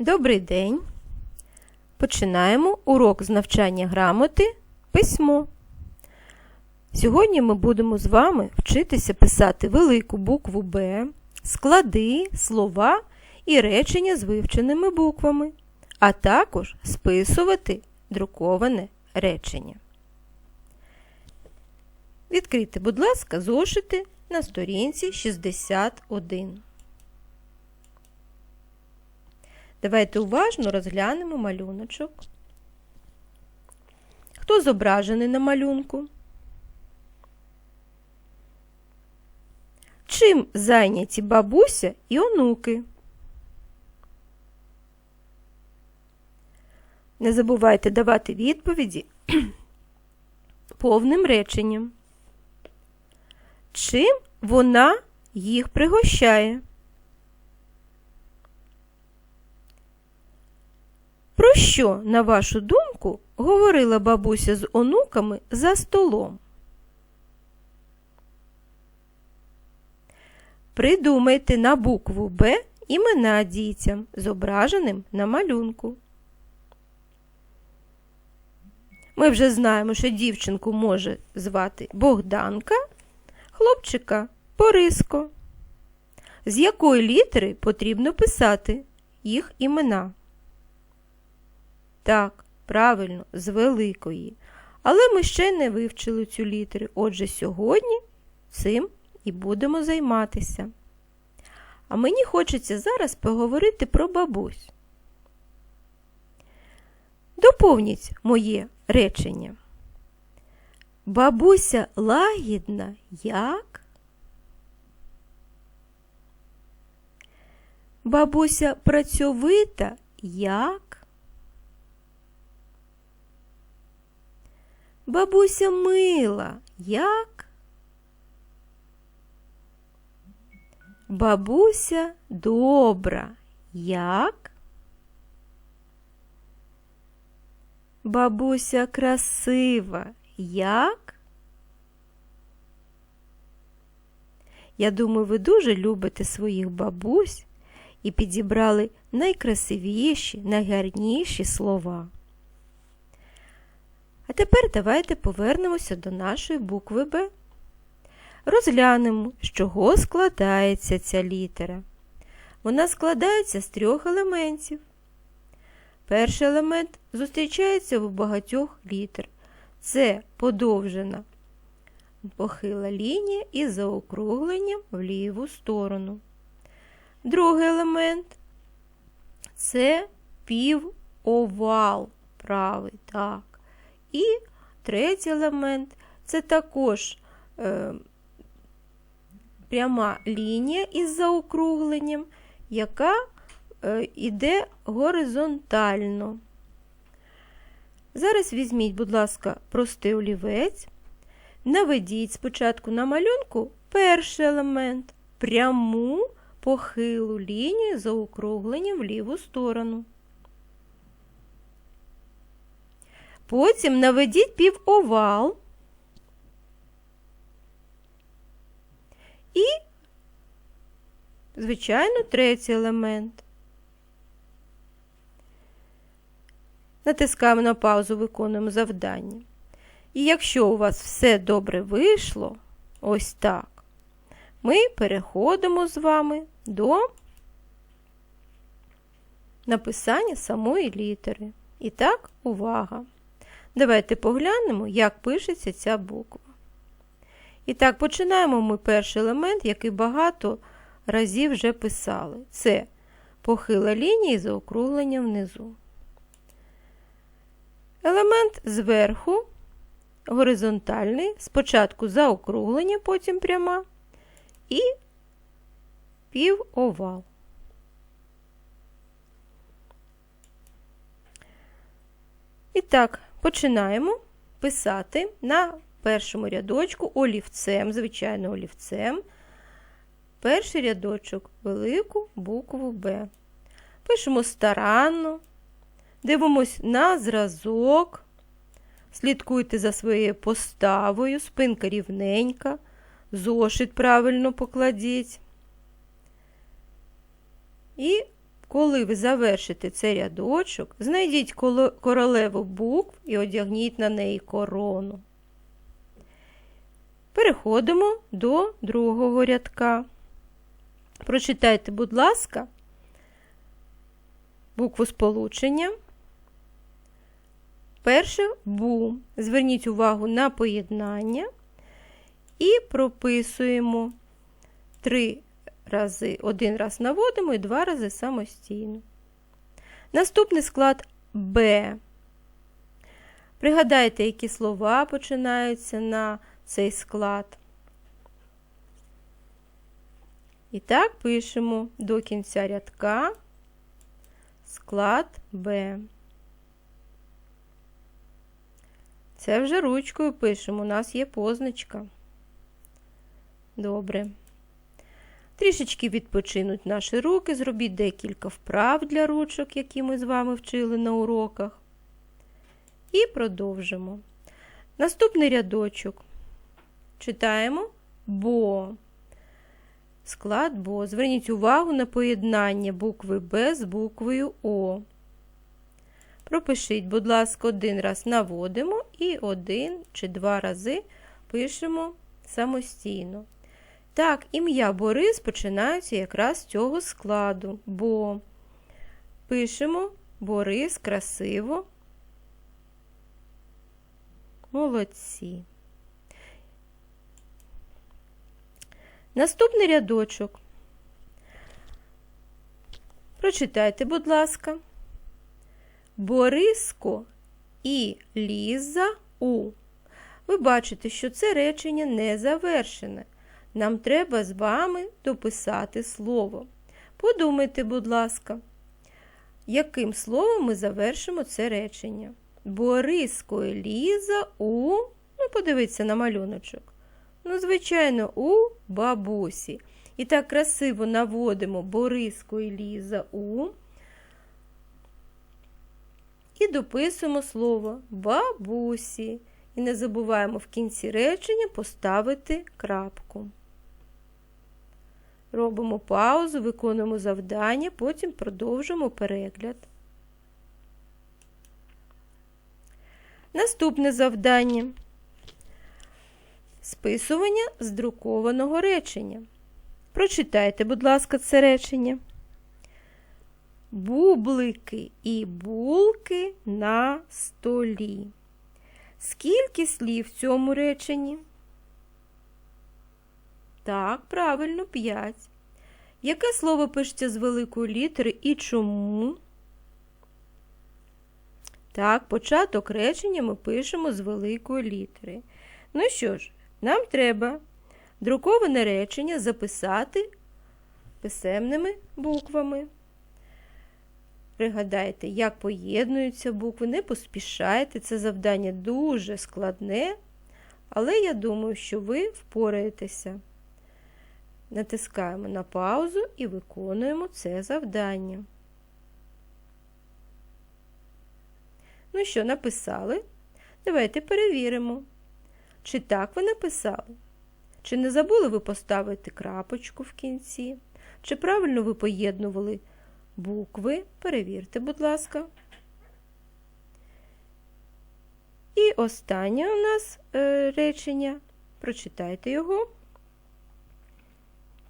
Добрий день. Починаємо урок з навчання грамоти письмо. Сьогодні ми будемо з вами вчитися писати велику букву Б, склади, слова і речення з вивченими буквами, а також списувати друковане речення. Відкрийте, будь ласка, зошити на сторінці 61. Давайте уважно розглянемо малюночок. Хто зображений на малюнку? Чим зайняті бабуся і онуки? Не забувайте давати відповіді повним реченням. Чим вона їх пригощає? Що, на вашу думку, говорила бабуся з онуками за столом? Придумайте на букву Б імена дітям, зображеним на малюнку. Ми вже знаємо, що дівчинку може звати Богданка, хлопчика Бориско. З якої літери потрібно писати їх імена? Так, правильно, з великої. Але ми ще не вивчили цю літеру. Отже, сьогодні цим і будемо займатися. А мені хочеться зараз поговорити про бабусь. Доповніть моє речення. Бабуся лагідна як? Бабуся працьовита як? Бабуся мила як? Бабуся добра як? Бабуся красива як? Я думаю, ви дуже любите своїх бабусь і підібрали найкрасивіші, найгарніші слова. А тепер давайте повернемося до нашої букви Б. Розглянемо, з чого складається ця літера. Вона складається з трьох елементів. Перший елемент зустрічається у багатьох літер. Це подовжена похила лінія із заокругленням в ліву сторону. Другий елемент це півовал правий. так. І третій елемент це також е, пряма лінія із заокругленням, яка е, йде горизонтально. Зараз візьміть, будь ласка, простий олівець. Наведіть спочатку на малюнку перший елемент пряму похилу лінію за округленням в ліву сторону. Потім наведіть півовал і, звичайно, третій елемент. Натискаємо на паузу, виконуємо завдання. І якщо у вас все добре вийшло, ось так, ми переходимо з вами до написання самої літери. І так, увага! Давайте поглянемо, як пишеться ця буква. І так, починаємо ми перший елемент, який багато разів вже писали. Це похила лінія за округленням внизу. Елемент зверху горизонтальний, спочатку заокруглення, потім пряма, і півовал. І так, починаємо писати на першому рядочку олівцем, звичайно, олівцем. Перший рядочок велику букву Б. Пишемо старанно, дивимось на зразок, слідкуйте за своєю поставою, спинка рівненька, зошит правильно покладіть. І коли ви завершите цей рядочок, знайдіть королеву букв і одягніть на неї корону. Переходимо до другого рядка. Прочитайте, будь ласка, букву сполучення. Перше бу. Зверніть увагу на поєднання і прописуємо три рази. Один раз наводимо і два рази самостійно. Наступний склад Б. Пригадайте, які слова починаються на цей склад. І так пишемо до кінця рядка склад Б. Це вже ручкою пишемо, у нас є позначка. Добре. Трішечки відпочинуть наші руки, зробіть декілька вправ для ручок, які ми з вами вчили на уроках. І продовжимо. Наступний рядочок. Читаємо бо. Склад бо. Зверніть увагу на поєднання букви Б з буквою О. Пропишіть, будь ласка, один раз наводимо і один чи два рази пишемо самостійно. Так, ім'я Борис починається якраз з цього складу, бо пишемо Борис красиво. Молодці. Наступний рядочок. Прочитайте, будь ласка. Бориско і Ліза у. Ви бачите, що це речення не завершене. Нам треба з вами дописати слово. Подумайте, будь ласка, яким словом ми завершимо це речення? Бориско і Ліза у. Ну, подивіться на малюночок. Ну, звичайно, у бабусі. І так красиво наводимо Бориско Ліза у. І дописуємо слово бабусі. І не забуваємо в кінці речення поставити крапку. Робимо паузу, виконуємо завдання, потім продовжимо перегляд. Наступне завдання. Списування з друкованого речення. Прочитайте, будь ласка, це речення. Бублики і булки на столі. Скільки слів в цьому реченні? Так, правильно, 5. Яке слово пишеться з великої літери і чому? Так, початок речення ми пишемо з великої літери. Ну що ж, нам треба друковане речення записати писемними буквами. Пригадайте, як поєднуються букви, не поспішайте. Це завдання дуже складне, але я думаю, що ви впораєтеся. Натискаємо на паузу і виконуємо це завдання. Ну що, написали? Давайте перевіримо, чи так ви написали. Чи не забули ви поставити крапочку в кінці? Чи правильно ви поєднували букви? Перевірте, будь ласка. І останнє у нас е, речення. Прочитайте його.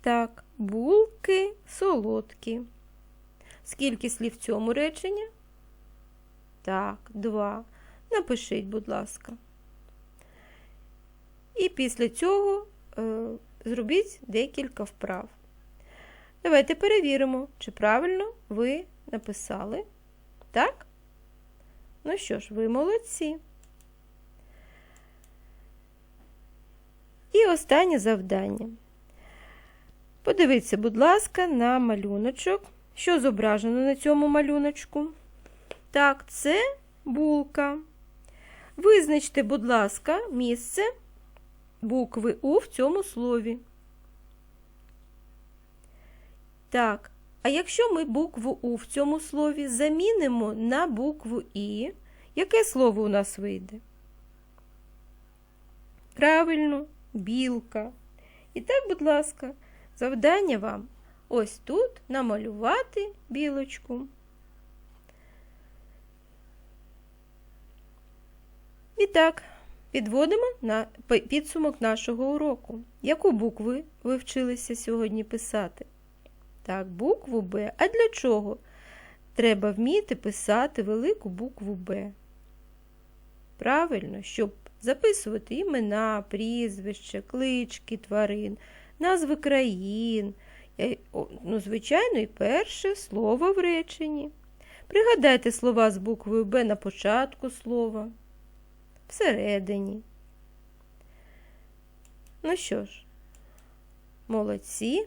Так, булки солодкі. Скільки слів в цьому реченні? Так, два. Напишіть, будь ласка. І після цього е, зробіть декілька вправ. Давайте перевіримо, чи правильно ви написали. Так? Ну що ж, ви молодці. І останнє завдання. Подивіться, будь ласка, на малюночок. Що зображено на цьому малюночку? Так, це булка. Визначте, будь ласка, місце букви У в цьому слові. Так, а якщо ми букву У в цьому слові замінимо на букву І, яке слово у нас вийде? Правильно, білка. І так, будь ласка, завдання вам ось тут намалювати білочку. І так, підводимо на підсумок нашого уроку. Яку букву ви вчилися сьогодні писати? Так, букву Б. А для чого? Треба вміти писати велику букву Б. Правильно, щоб записувати імена, прізвища, клички тварин, назви країн, е, ну, звичайно, і перше слово в реченні. Пригадайте слова з буквою Б на початку слова, всередині. Ну що ж, молодці.